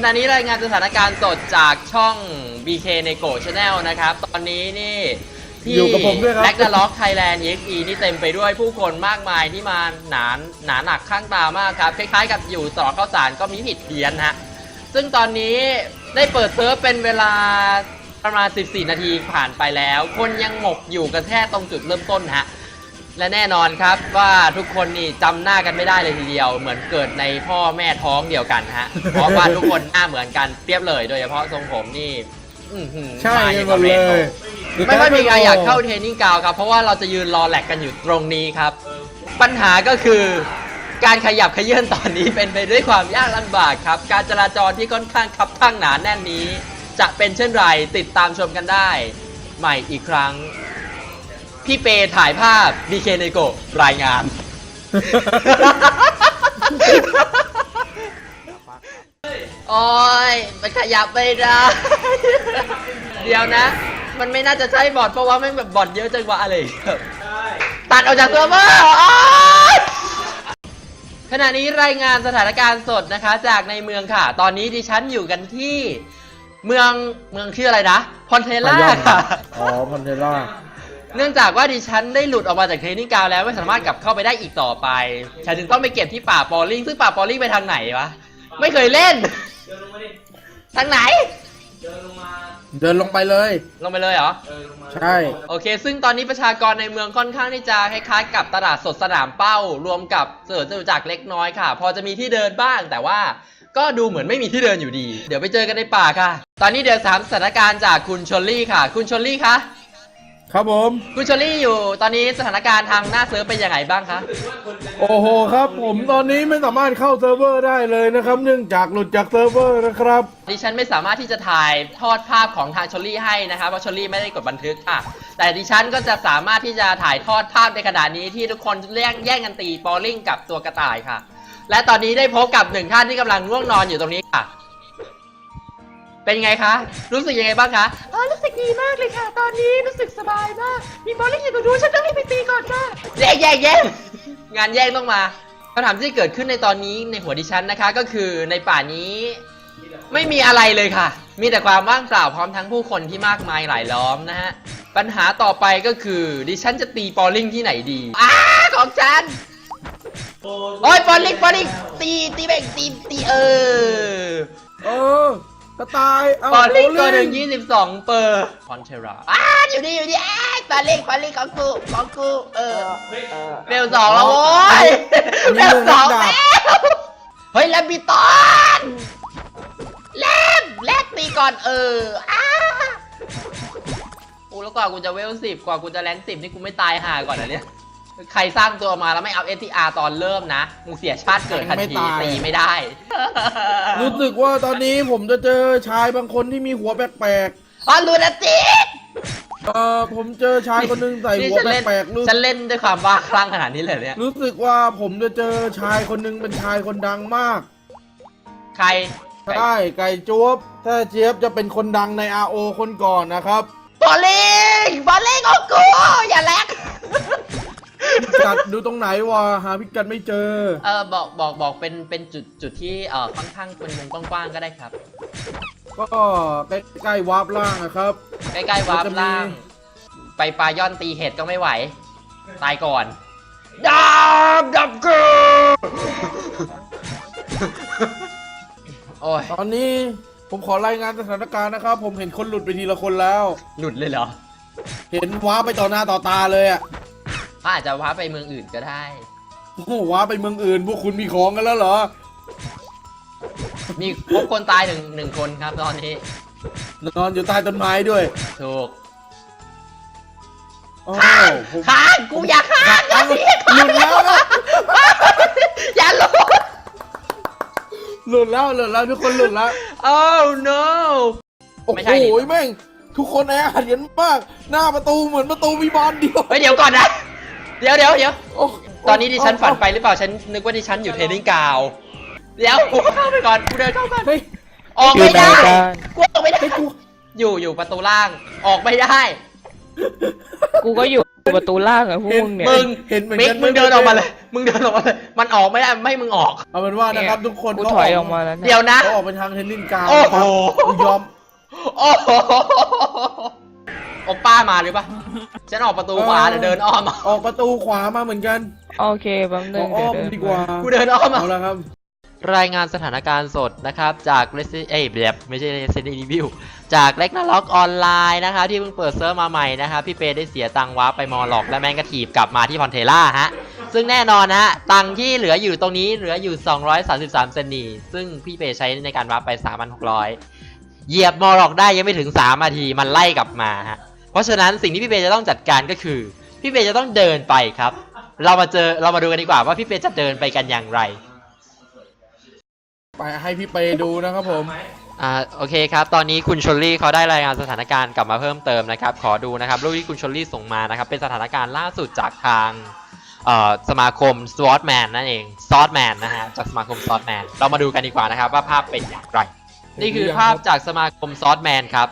ขณะนี้รายงานสถานการณ์สดจากช่อง BK n e g o Channel นะครับ ตอนนี้นี่ที่อยู่กับผมด้วยครับแ a กนาล็อกไทยแลนด์ EXE นี่เต็มไปด้วยผู้คนมากมายที่มาหนาหนาหนักข้างตามากครับ คล้ายๆกับอยู่ต่อข้าวสารก็มีผิดเพี้ยนฮะ ซึ่งตอนนี้ได้เปิดเซิร์ฟเป็นเวลาประมาณ 14 นาทีผ่านไปแล้ว คนยังหมกอยู่กันแค่ตรงจุดเริ่มต้นฮะ และแน่นอนครับว่าทุกคนนี่จำหน้ากันไม่ได้เลยทีเดียว เหมือนเกิดในพ่อแม่ท้องเดียวกันฮะ เพราะว่าทุกคนหน้าเหมือนกันเปรียบเลยโดยเฉพาะทรงผมนี่อื้อหือใช่มาอกัย่านงหมกับดเรเลนโบยว์ ไม่ค่อยมีใครอยากเข้าเทรนนิ่งกราวด์ครับ เพราะว่าเราจะยืนรอแหลกกันอยู่ตรงนี้ครับ ปัญหาก็คือการขยับขยื่นตอนนี้เป็นไปด้วยความยากลำบากครับ การจราจรที่ค่อนข้างคับข้างหนาแน่นนี้ จะเป็นเช่นไรติดตามชมกันได้ ใหม่อีกครั้ง พี่เปถ่ายภาพ BK n e g o รายงาน โอ้ยมันขยับไม่ได้ เดี๋ยวนะ มันไม่น่าจะใช่บอทเพราะว่าไม่งแบบบอทเยอะจังวะอะไรครับตัดออกจากเซิร์ฟเวอร์โอ๊ยขณะนี้รายงานสถานการณ์สดนะคะ จากในเมืองค่ะ ตอนนี้ดิฉันอยู่กันที่ เมืองเมืองชื่ออะไรนะ พอนเทล่าพายอนค่ะ อ๋อพันเทล่า เนื่องจากว่าดิฉันได้หลุดออกมาจากเทรนนิ่งกราวด์แล้วไม่สามารถกลับเข้าไปได้อีกต่อไปฉันจึงต้องไปเก็บที่ป่าปอลลิงซึ่งป่าปอลลิงไปทางไหนวะไม่เคยเล่น เดินลงมาดิทางไหน เดินลงมาเดินลงไปเลย ลงไปเลยเหรอ เออลงมาใช่ โอเค ซึ่งตอนนี้ประชากรในเมืองค่อนข้างที่จะคล้ายๆกับตลาดสดสนามเป้า รวมกับเสือจตุจักรเล็กน้อยค่ะ พอจะมีที่เดินบ้าง แต่ว่าก็ดูเหมือนไม่มีที่เดินอยู่ดี เดี๋ยวไปเจอกันในป่าค่ะ ตอนนี้เดี๋ยวถามสถานการณ์จากคุณชลลี่ค่ะ คุณชลลี่คะ ครับผม คุณชลลี่อยู่ตอนนี้สถานการณ์ทางหน้าเซิร์ฟเป็นยังไงบ้างคะ โอ้โหครับผมตอนนี้ไม่สามารถเข้าเซิร์ฟเวอร์ได้เลยนะครับ เนื่องจากหลุดจากเซิร์ฟเวอร์นะครับ ดิฉันไม่สามารถที่จะถ่ายทอดภาพของทางชลลี่ให้นะคะเพราะชลลี่ไม่ได้กดบันทึกค่ะ แต่ดิฉันก็จะสามารถที่จะถ่ายทอดภาพในขณะนี้ที่ทุกคนแย่งแย่งกันตีปอลลิงกับตัวกระต่ายค่ะ และตอนนี้ได้พบกับหนึ่งท่านที่กำลังง่วงนอนอยู่ตรงนี้ค่ะ เป็นไงคะ รู้สึกยังไงบ้างคะอ๋อรู้สึกดีมากเลยค่ะ ตอนนี้รู้สึกสบายมาก มีบอลลิงอยู่ตรงนู้นฉันต้องรีบไปตีก่อนค่ะแย่งแย่งแย่งงานแย่งต้องมาคำถามที่เกิดขึ้นในตอนนี้ในหัวดิฉันนะคะ ก็คือในป่านี้ ไม่มีอะไรเลยค่ะ มีแต่ความว่างเปล่าพร้อมทั้งผู้คนที่มากมายหลายล้อมนะฮะ ปัญหาต่อไปก็คือดิฉันจะตีปอลลิงที่ไหนดีอ้าของฉันโอ้โอ้ยปอลลิงปอลลิงตีตีแม่งตีตีเออ เออ กระต่ายเอาปอลลิงโตัวหนึ่งยี่สิบสองเปอร์คอนเทราอ้าอยู่นี่อยู่นี่อ้าปอลลิงปอลลิงของกูของกูเออเฮ้ยเบลสองแล้วโว้ยเบลสองแล้วเฮ้ยแลมบิตอนแลมแลกตีก่อนเอออ้าโอ้แล้วกว่ากูจะเวลสิบกว่ากูจะแรงสิบนี่กูไม่ตายห่าก่อนนะเนี่ย ใครสร้างตัวมาแล้วไม่เอา STR ตอนเริ่มนะมึงเสียชาติเกิดทันทีตีไม่ได้ รู้สึกว่าตอนนี้ผมจะเจอชายบางคนที่มีหัวแปลกอ๋อลูนาติกๆเออผมเจอชายคนหนึงใส่นี่หัวฉันเล่นแปลกๆรู้ฉันเล่นด้วยความบ้าคลั่งขนาดนี้เลยเนี่ย รู้สึกว่าผมจะเจอชายคนหนึงเป็นชายคนดังมาก ใคร ใช่ไก่จ๊วบถ้าเจี๊ยบจะเป็นคนดังใน RO คนก่อนนะครับ บอลลิงบอลลิงของกูอย่าแลก พิกัดดูตรงไหนวะหาพิกัดไม่เจอ เออบอกบอกบอกเป็นเป็นจุดจุดที่เอ่อค่อนข้างเป็นวงกว้างๆก็ได้ครับ ก็ใกล้ๆวาร์ปล่างนะครับ ใกล้ๆวาร์ปล่าง ไปปลาย่อนตีเห็ดก็ไม่ไหว ตายก่อนดับดับกูโอ้ยตอนนี้ผมขอรายงานสถานการณ์นะครับ ผมเห็นคนหลุดไปทีละคนแล้ว หลุดเลยเหรอ เห็นว้าร์ปไปต่อหน้าต่อตาเลยอะ เขาอาจจะว้าไปเมืองอื่นก็ได้ โอ้โหว้าร์ปไปเมืองอื่น พวกคุณมีของกันแล้วเหรอ มีพบคนตายหนึ่งหนึ่งคนครับตอนนี้นอนอยู่ใต้ต้นไม้ด้วยถูกโอ้ข้างผมข้างกูอยากข้างอย่าหนีหลุดแล้วนะอย่าหลุดหลุดแล้วหลุดแล้วทุกคนหลุดแล้ว oh no โอ้ไม่โหใช่ดิแม่ง ทุกคนแออัดกันมาก หน้าประตูเหมือนประตูมีบานเดียว เฮ้ยเดี๋ยวก่อนนะ เดี๋ยวเดี๋ยวเดี๋ยวโอ้ตอนนี้ดิฉันฝันไปหรือเปล่าฉันนึกว่าดิฉันอยู่เทรนนิ่งกราวด์เดี๋ยวกูเข้าไปก่อนกูเดินเข้าก่อนเฮ้ยออกไม่ได้อยู่ไหนกันกูออกไม่ได้เฮ้ยกูอยู่อยู่ประตูล่าง ออกไม่ได้กูก็อยู่ประตูล่างอะพวกเห็นมึงเนี่ยมึงเห็นเหมือนมิกกันมึงเดินออกมาเลย มึงเดินออกมาเลย มันออกไม่ได้ไม่ให้มึงออกเอาเป็นว่านะครับทุกคนกูเขาถอยออกมาแล้วเดี๋เนี่ยยวนะเขาออกไปทางเทนนินกลางโอ้โหกูยอมโอ้โห โอป้ามาหรือปะฉันออกประตูขวาเดี๋ยวเดินอ้อมมาออกประตูขวามาเหมือนกันโอเคแป๊บนึองอกอ้อมเยวเนดีกว่ากูเดินอ้อมมาเอาละครับ รายงานสถานการณ์สดนะครับ จาก Resident เอ้ยแบบไม่ใช่ Resident Evil จาก r a g n a r o k ออนไลน์นะครับที่เพิ่งเปิดเซิร์ฟมาใหม่นะครับ พี่เปได้เสียตังค์วาร์ปไปมอลล็อก และแมงกะถีบกลับมาที่พอนเทล่าฮะ ซึ่งแน่นอนนะฮะ ตังค์ที่เหลืออยู่ตรงนี้เหลืออยู่ 233เซนนีซึ่งพี่เปใช้ในการวาร์ปไป 3,600 เหยียบมอลล็อกได้ยังไม่ถึง 3 นาทีมันไล่กลับมาฮะเพ ราะฉะนั้นสิ่งที่พี่เปจะต้องจัดการก็คือ พี่เปจะต้องเดินไปครับ เรามาเจอเรามาดูกันดีกว่าว่าพี่เปจะเดินไปกันอย่างไร ไปให้พี่ไปดูนะครับผม อ่าโอเคครับ ตอนนี้คุณชลลี่เขาได้รายงานสถานการณ์กลับมาเพิ่มเติมนะครับ ขอดูนะครับรูปที่คุณชลลี่ส่งมานะครับ เป็นสถานการณ์ล่าสุดจากทางเอ่อสมาคม s w o r d Man นั่นเอง s w o r d Man นะฮะจากสมาคม s w o r d Man เรามาดูกันดีกว่านะครับว่าภาพเป็นอย่างไร นี่คือภาพจากสมาคม s w o r d Man ครับ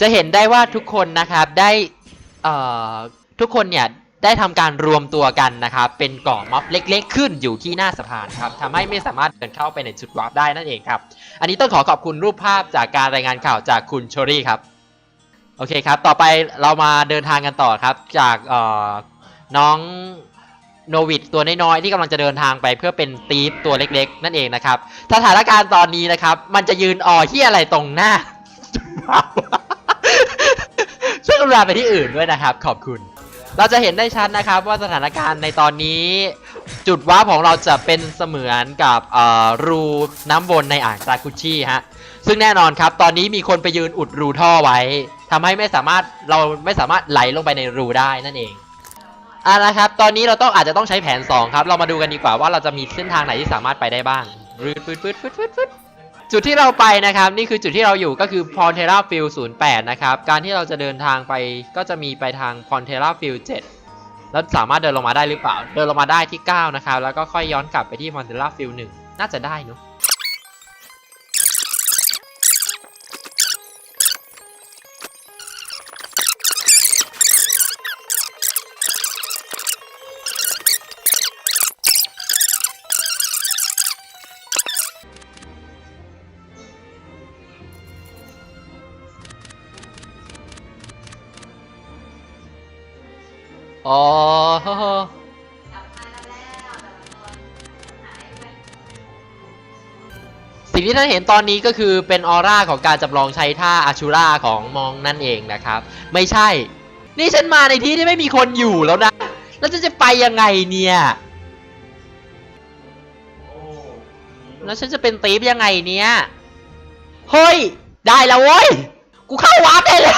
จะเห็นได้ว่าทุกคนนะครับได้เอ่อทุกคนเนี่ยได้ทำการรวมตัวกันนะครับ เป็นก่อม็อบเล็ก ๆ ขึ้นอยู่ที่หน้าสะพานครับทำให้ไม่สามารถเดินเข้าไปในจุดวาร์ปได้นั่นเองครับ อันนี้ต้องขอขอบคุณรูปภาพจากการรายงานข่าวจากคุณโชรี่ครับ โอเคครับ ต่อไปเรามาเดินทางกันต่อครับ จากเอ่อน้องโนวิดตัวน้อยๆที่กำลังจะเดินทางไปเพื่อเป็นตีฟตัวเล็ก ๆ นั่นเองนะครับสถานการณ์ตอนนี้นะครับ มันจะยืนออที่อะไรตรงหน้าจุดวาร์ป รุณาไปที่อื่นด้วยนะครับ ขอบคุณ เราจะเห็นได้ชัดนะครับว่าสถานการณ์ในตอนนี้ จุดว้าร์ปของเราจะเป็นเสมือนกับรูน้ำวนในอ่างซากุชิฮะซึ่งแน่นอนครับ ตอนนี้มีคนไปยืนอุดรูท่อไว้ทำให้ไม่สามารถเราไม่สามารถไหลลงไปในรูได้นั่นเองเอะนะครับ ตอนนี้เราต้องอาจจะต้องใช้แผน 2 ครับ เรามาดูกันดีกว่าว่าเราจะมีเส้นทางไหนที่สามารถไปได้บ้างรืดฟืดฟืดฟืดฟืดฟืด จุดที่เราไปนะครับ นี่คือจุดที่เราอยู่ก็คือ p o n t e r a Field 08 นะครับ การที่เราจะเดินทางไปก็จะมีไปทาง p o n t e r a Field 7 แล้วสามารถเดินลงมาได้หรือเปล่า เดินลงมาได้ที่ 9 นะครับ แล้วก็ค่อยย้อนกลับไปที่ p o n t e r a Field 1 น่าจะได้เนาะ อ๋อ สิ่งที่ท่านเห็นตอนนี้ก็คือเป็นออร่าของการจำลองใช้ท่าอาชูราของมองนั่นเองนะครับ ไม่ใช่ นี่ฉันมาในที่ที่ไม่มีคนอยู่แล้วนะ แล้วฉันจะไปยังไงเนี่ยแล้วฉันจะเป็นตีฟยังไงเนี่ย เฮ้ย ได้แล้วเว้ย กูเข้าวาร์ปได้เลย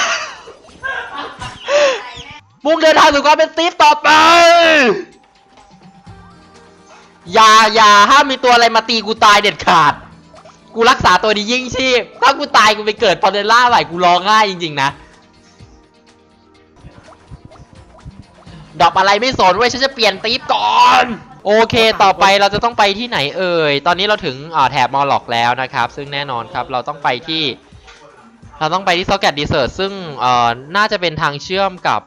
มุ่งเดินทางสู่ความเป็นตีฟต่อไป อย่าอย่าห้ามมีตัวอะไรมาตีกูตายเด็ดขาด กูรักษาตัวนี้ยิ่งชีพ ถ้ากูตายกูไปเกิดพอเดล่าไหวกูร้องไห้จริงๆนะ ดอกอะไรไม่สนเว้ยฉันจะเปลี่ยนตีฟก่อน โอเคต่อไปเราจะต้องไปที่ไหนเอ่ย ตอนนี้เราถึงอ่าแถบมอลล็อกแล้วนะครับ ซึ่งแน่นอนครับเราต้องไปที่ เราต้องไปที่ซอกแกตดีเซอร์ซึ่งเอ่อน่าจะเป็นทางเชื่อมกับ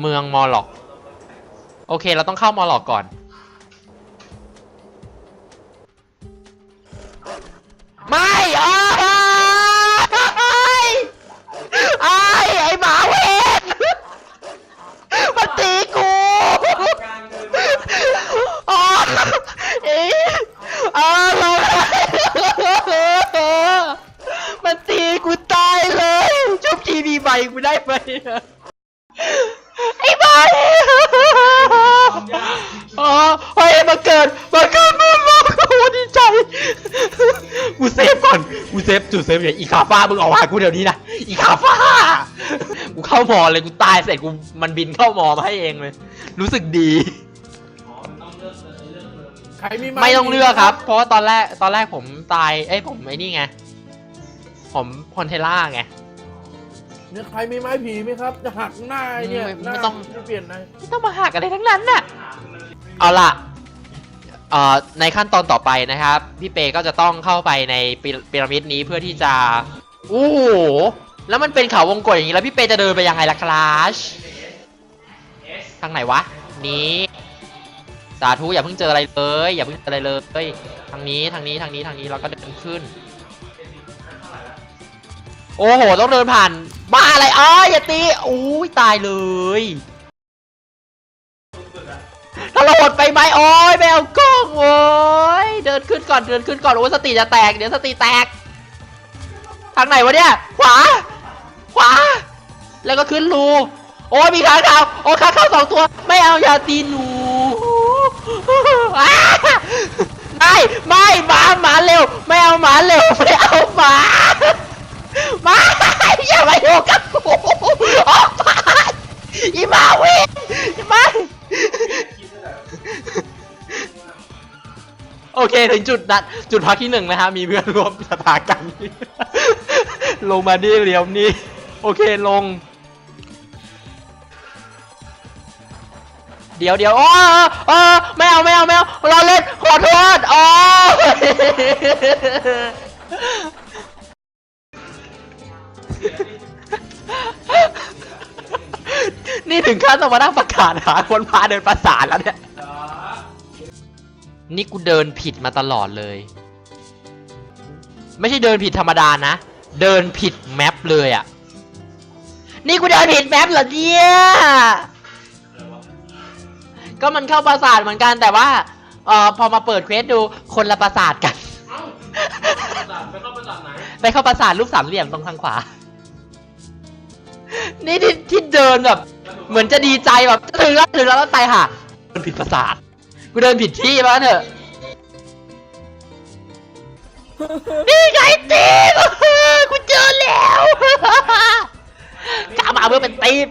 เมืองมอลล็อก โอเค เราต้องเข้ามอลล็อกก่อน ไม่อ้ย เซฟเซฟอย่อีคาฟ้ามึงออกมากูเดี๋ยวนี้นะอีคาฟ้ากูเข้ามอเลยกูตายเสร็จกูมันบินเข้ามอมาให้เองเลย รู้สึกดี ใครมีไม่ต้องเลือกครับ เพราะว่าตอนแรกตอนแรกผมตายเอ้ยผมไอ้นี่ไง ผมคอนเทล่าไง เนี่ยใครมีไม้ผีไหมครับจะหักหน้าไอ้เนี่ยไม่หน้าไม่ต้องไม่เปลี่ยนนะไม่ต้องมาหักอะไรทั้งนั้นน่ะ เอาล่ะ ในขั้นตอนต่อไปนะครับ พี่เปก็จะต้องเข้าไปในพีระมิดนี้เพื่อที่จะโอ้โหแล้วมันเป็นเขาวงกตอย่างนี้แล้วพี่เปจะเดินไปยังไงล่ะคลาชเอสทางไหนวะ นี้สาธุอย่าเพิ่งเจออะไรเลย อย่าเพิ่งเจออะไรเลยทางนี้ทางนี้ทางนี้ทางนี้เราก็เดินขึ้น โอ้โหต้องเดินผ่านบ้าอะไรอ้ออย่าตีอุ้ยตายเลย ตลดไปไหมโอ้ยไม่เอากล้องโอ้ยเดินขึ้นก่อนเดินขึ้นก่อนโอ้ยสติจะแตกเดี๋ยวสติแตก ทางไหนวะเนี่ย ขวา ขวา แล้วก็ขึ้นรูโอ้ยมีค้างคาวโอ้ค้างคาวสองตัว ไม่เอาอย่าตีหนูไม่ไม่หมาหมาเร็ว ไม่เอาหมาเร็วไม่เอาหมาหมาอย่ามาอยู่กับกูออกไปอีหมาวิ่งอีหมา โอเคถึงจุดนั้นจุดพักที่หนึ่งนะฮะมีเพื่อนร่วมชะตากรรมลงมาดิเรียวนี่โอเคลง เดี๋ยวเดี๋ยวโอ้โอ้ไม่เอาไม่เอาไม่เอาเราเล่นขอโทษโอ้ยนี่ถึงขั้นต้องมานั่งประกาศหาคนพาเดินประสานแล้วเนี่ย นี่กูเดินผิดมาตลอดเลย ไม่ใช่เดินผิดธรรมดานะ เดินผิดแมปเลยอะ่ะ นี่กูเดินผิดแมปเหรอเนี่ยก็มันเข้าปราสาทเหมือนกันแต่ว่าเอ่อพอมาเปิดเควสดูคนละปราสาทกัน เอ้าประสาทไปเข้าประสาทไหน ไปเข้าปราสาทรูปสามเหลี่ยมตรงทางขวา นี่ที่ที่เดินแบบ เหมือนจะดีใจแบบจะถึงแล้วถึงแล้วแล้วตายห่าเดินผิดปราสาท กูเดินผิดที่มาเถอะนี่ไงตีมกูเจอแล้วกล้ามาเพื่อเป็นตีม